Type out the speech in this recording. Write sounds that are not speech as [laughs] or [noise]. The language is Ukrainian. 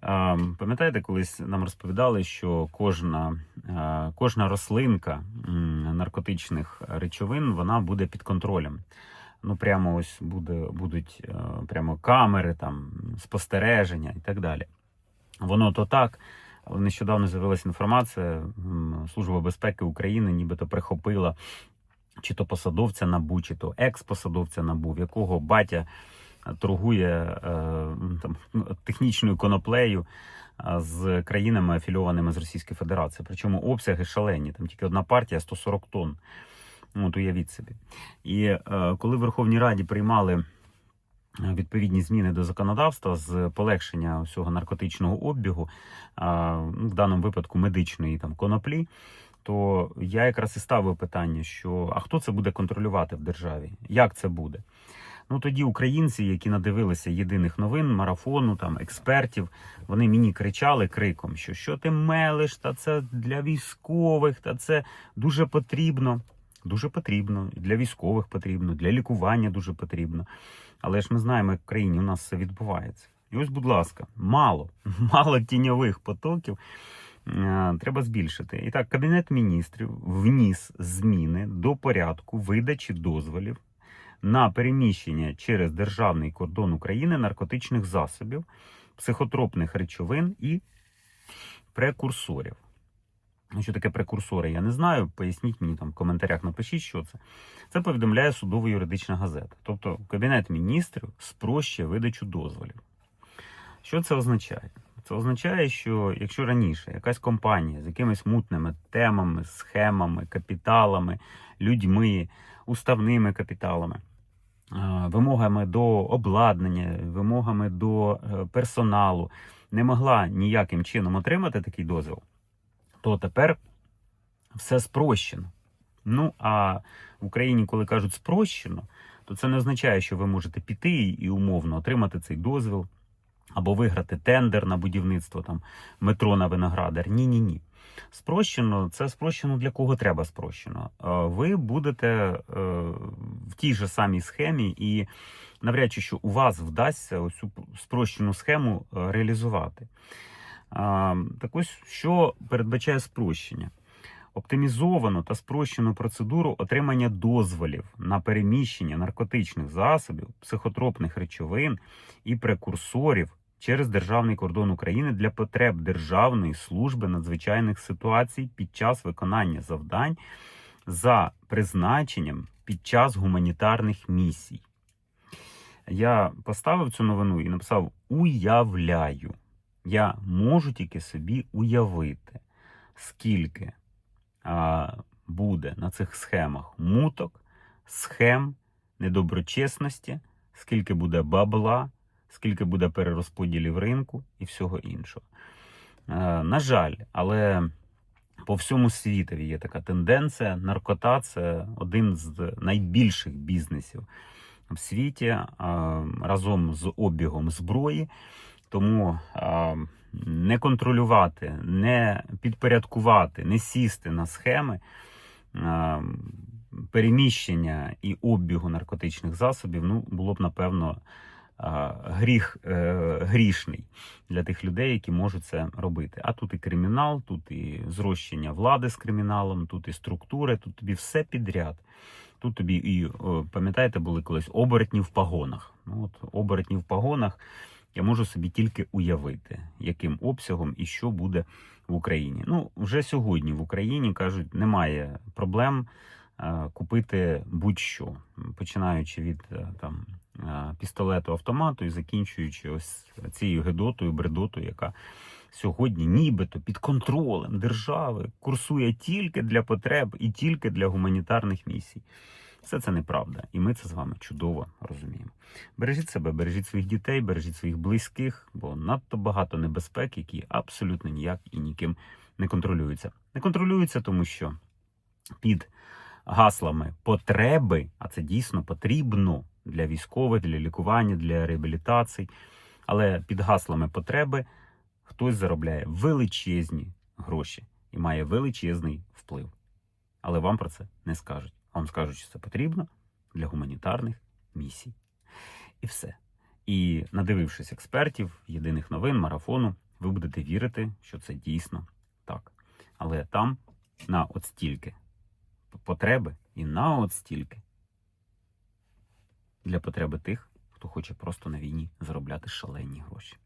А, Пам'ятаєте, колись нам розповідали, що кожна, кожна рослинка наркотичних речовин вона буде під контролем. Ну, прямо ось буде, будуть е, прямо камери, там, спостереження і так далі. Воно то так. Нещодавно з'явилася інформація, Служба безпеки України нібито прихопила чи то посадовця НАБУ, чи то екс-посадовця НАБУ, в якого батя торгує е, там, технічною коноплею з країнами, афільованими з Російською Федерацією. Причому обсяги шалені. Там тільки одна партія 140 тонн. От уявіть собі. І е, коли в Верховній Раді приймали е, відповідні зміни до законодавства з полегшення всього наркотичного обігу, ну, в даному випадку медичної там коноплі, то я якраз і ставив питання, що а хто це буде контролювати в державі? Як це буде? Ну тоді українці, які надивилися єдиних новин, марафону, там експертів, вони мені кричали криком, що що ти мелиш, та це для військових, та це дуже потрібно. Дуже потрібно, для військових потрібно, для лікування дуже потрібно. Але ж ми знаємо, як в країні у нас все відбувається. І ось, будь ласка, мало, [laughs] мало тіньових потоків. е, Треба збільшити. І так, Кабінет міністрів вніс зміни до порядку видачі дозволів на переміщення через державний кордон України наркотичних засобів, психотропних речовин і прекурсорів. Ну, Що таке прекурсори, я не знаю. Поясніть мені там в коментарях, напишіть, що це. Це повідомляє судово-юридична газета. Тобто Кабінет міністрів спрощує видачу дозволів. Що це означає? Це означає, що якщо раніше якась компанія з якимись мутними темами, схемами, капіталами, людьми, уставними капіталами, вимогами до обладнання, вимогами до е, персоналу не могла ніяким чином отримати такий дозвіл, то тепер все спрощено. Ну а в Україні, коли кажуть спрощено, то це не означає, що ви можете піти і умовно отримати цей дозвіл або виграти тендер на будівництво там метро на виноградар. Ні, ні, ні. Спрощено, це спрощено для кого треба спрощено. Е, Ви будете е, в тій же самій схемі, і навряд чи що у вас вдасться ось цю спрощену схему е, реалізувати. Так ось що передбачає спрощення? Оптимізовану та спрощену процедуру отримання дозволів на переміщення наркотичних засобів, психотропних речовин і прекурсорів через державний кордон України для потреб Державної служби надзвичайних ситуацій під час виконання завдань за призначенням під час гуманітарних місій. Я поставив цю новину і написав Уявляю. Я можу тільки собі уявити, скільки а, буде на цих схемах муток, схем, недоброчесності, скільки буде бабла, скільки буде перерозподілів ринку і всього іншого. Е, на жаль, але по всьому світові є така тенденція. Наркота це один з найбільших бізнесів в світі е, разом з обігом зброї. Тому е, не контролювати, не підпорядкувати, не сісти на схеми переміщення і обігу наркотичних засобів, ну було б напевно гріх е, грішний для тих людей, які можуть це робити. А тут і кримінал, тут і зрощення влади з криміналом, тут і структури, тут тобі все підряд. Тут тобі і пам'ятаєте, були колись оборотні в погонах. Ну от оборотні в погонах. Я можу собі тільки уявити, яким обсягом і що буде в Україні. Ну, вже сьогодні в Україні кажуть, немає проблем е, купити будь-що, починаючи від е, там е, пістолету автомату і закінчуючи ось цією гедотою, бредотою, яка сьогодні нібито під контролем держави курсує тільки для потреб і тільки для гуманітарних місій. Все це неправда, і ми це з вами чудово розуміємо. Бережіть себе, бережіть своїх дітей, бережіть своїх близьких, бо надто багато небезпек, які абсолютно ніяк і ніким не контролюються. Не контролюються, тому що під гаслами потреби, а це дійсно потрібно для військових, для лікування, для реабілітації. Але під гаслами потреби хтось заробляє величезні гроші і має величезний вплив. Але вам про це не скажуть. Вам скажуть, що це потрібно для гуманітарних місій. І все. І надивившись експертів, єдиних новин, марафону, ви будете вірити, що це дійсно так. Але там на от стільки потреби і на от стільки для потреби тих, хто хоче просто на війні заробляти шалені гроші.